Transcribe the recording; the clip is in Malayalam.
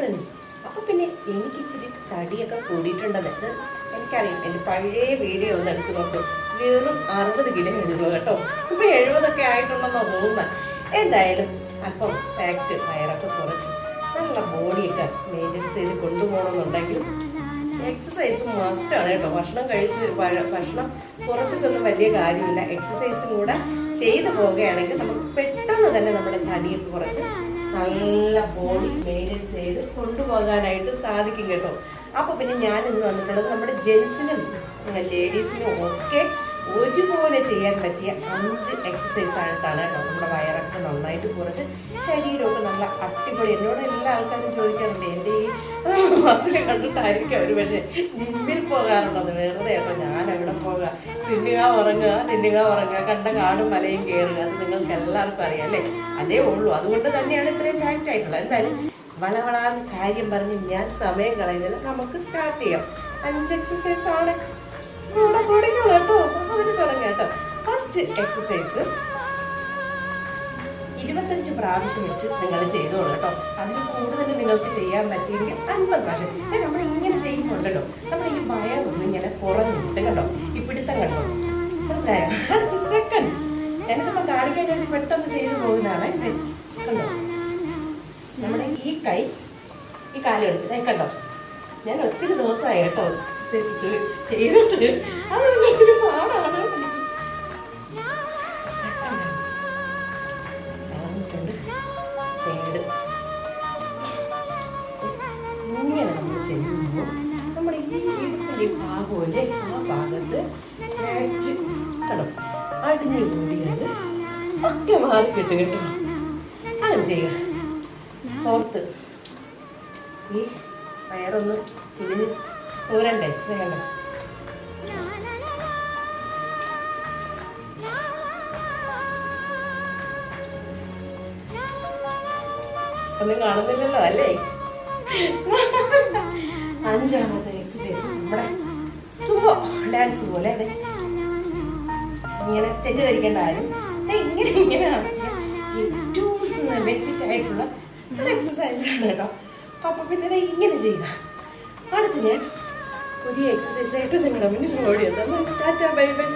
ഫ്രണ്ട്സ് അപ്പോൾ പിന്നെ എനിക്ക് ഇച്ചിരി തടിയൊക്കെ കൂടിയിട്ടുണ്ടെന്ന് എനിക്കറിയാം. എന്റെ പഴയ വീഡിയോ ഒന്ന് എടുത്ത് നോക്കും. വെറും അറുപത് കിലോ ഉള്ളൂ കേട്ടോ. ഇപ്പോൾ എഴുപതൊക്കെ ആയിട്ടുണ്ടെന്നോ തോന്നുന്നത് എന്തായാലും അല്പം ഫാക്റ്റ് വയറൊക്കെ കുറച്ച് നല്ല ബോഡിയൊക്കെ മെയിന്റെയിൻസ് ചെയ്ത് കൊണ്ടുപോകണമെന്നുണ്ടെങ്കിൽ എക്സസൈസ് മസ്റ്റാണ് കേട്ടോ. ഭക്ഷണം കഴിച്ച് ഭക്ഷണം കുറച്ചിട്ടൊന്നും വലിയ കാര്യമില്ല. എക്സസൈസും കൂടെ ചെയ്തു പോവുകയാണെങ്കിൽ നമുക്ക് പെട്ടെന്ന് തന്നെ നമ്മുടെ തടിയൊക്കെ കുറച്ച് നല്ല ബോഡി മെയിന്റെയിൻ ചെയ്ത് കൊണ്ടുപോകാനായിട്ട് സാധിക്കും കേട്ടോ. അപ്പോൾ പിന്നെ ഞാൻ ഇന്ന് വന്നിട്ടുള്ളത് നമ്മുടെ ജെൻസിനും ലേഡീസിനും ഒക്കെ ഒരുപോലെ ചെയ്യാൻ പറ്റിയ അഞ്ച് എക്സസൈസ് ആയിട്ടാണ് കേട്ടോ നമ്മുടെ വയറൊക്കെ നന്നായിട്ട് കുറച്ച് ശരീരമൊക്കെ നല്ല അടിപൊളി. എന്നോട് എല്ലാ ആൾക്കാരും ചോദിക്കാറുണ്ട് എന്റെ ഈ മസിൽ കണ്ടിട്ടായിരിക്കും അവർ പക്ഷേ ജിമ്മിൽ പോകാറുള്ളത്? വെറുതെ കേട്ടോ ഞാൻ? എവിടെ പോകാം. തിന്നുക ഉറങ്ങുക തിന്നുക ഉറങ്ങുക. കണ്ട കാടും മലയും കയറുക അത് നിങ്ങൾക്ക് എല്ലാവർക്കും അറിയാം അല്ലേ? അതേ ഉള്ളൂ. അതുകൊണ്ട് തന്നെയാണ് ഇത്രയും ഫാക്റ്റ് ആയിട്ടുള്ളത്. എന്തായാലും വളവളാന്ന് കാര്യം പറഞ്ഞ് ഞാൻ സമയം കളയുന്നില്ല നമുക്ക് സ്റ്റാർട്ട് ചെയ്യാം. അഞ്ച് എക്സസൈസ് ആണ്. കൂടെ കൂടെ കേട്ടോ അവർ തുടങ്ങി കേട്ടോ. ഫസ്റ്റ് എക്സസൈസ് ഇരുപത്തഞ്ച് പ്രാവശ്യം വെച്ച് നിങ്ങൾ ചെയ്തോളൂ കേട്ടോ. അതിൽ കൂടുതൽ നിങ്ങൾക്ക് ചെയ്യാൻ പറ്റിയെങ്കിൽ അൻപത് പ്രാവശ്യം. നമ്മൾ ഇങ്ങനെ ചെയ്യുമ്പോണ്ടല്ലോ നമ്മൾ ഈ വയറൊന്നും ഇങ്ങനെ കുറഞ്ഞിട്ട് കേട്ടോ ഈ പിടുത്തം കേട്ടോ മനസ്സിലായോ? സെക്കൻഡ് എനിക്കിപ്പോൾ കാണിക്കാൻ വേണ്ടി പെട്ടെന്ന് ചെയ്തു പോകുന്നതാണ്. കണ്ടോ? നമ്മുടെ ഈ കൈ ഈ കാലെടുത്ത് എടുത്ത് കണ്ടോ? ഞാൻ ഒത്തിരി ദിവസമായി കേട്ടോ ചെയ്തിട്ട്. അത് എനിക്കൊരു പാടാണ്. ഇങ്ങനെ നമ്മൾ ചെയ്യുമ്പോൾ നമ്മുടെ ഈ ഇടുപ്പിന്റെ ഭാഗമല്ലേ ആ ഭാഗത്ത് കണ്ടോ അടിഞ്ഞു കൂടിയത് ഒക്കെ മാറി കിട്ടും അങ്ങനെ ചെയ്യുക ഓർത്ത് ഈ വയറൊന്ന് ഇതിന് ഊരണ്ടേ വേണ്ട ഒന്നും കാണുന്നില്ലല്ലോ അല്ലേ? അഞ്ചാമത്തെ എക്സസൈസ് നമ്മുടെ സുഖോ. ഡാൻസ് പോലെ അതെ ഇങ്ങനെ തെറ്റിദ്ധരിക്കേണ്ട ആരും. ഇങ്ങനെ ഇങ്ങനെ ഏറ്റവും ബെനിഫിറ്റ് ആയിട്ടുള്ള ഒരു ആണ് കേട്ടോ. അപ്പൊ പിന്നെ ഇത് ഇങ്ങനെ ചെയ്യുക. അടുത്ത് ഞാൻ പുതിയ എക്സസൈസ് ആയിട്ട് നിങ്ങളുടെ മുന്നിൽ ഓടിയത് ടാറ്റ ബൈ ബൈ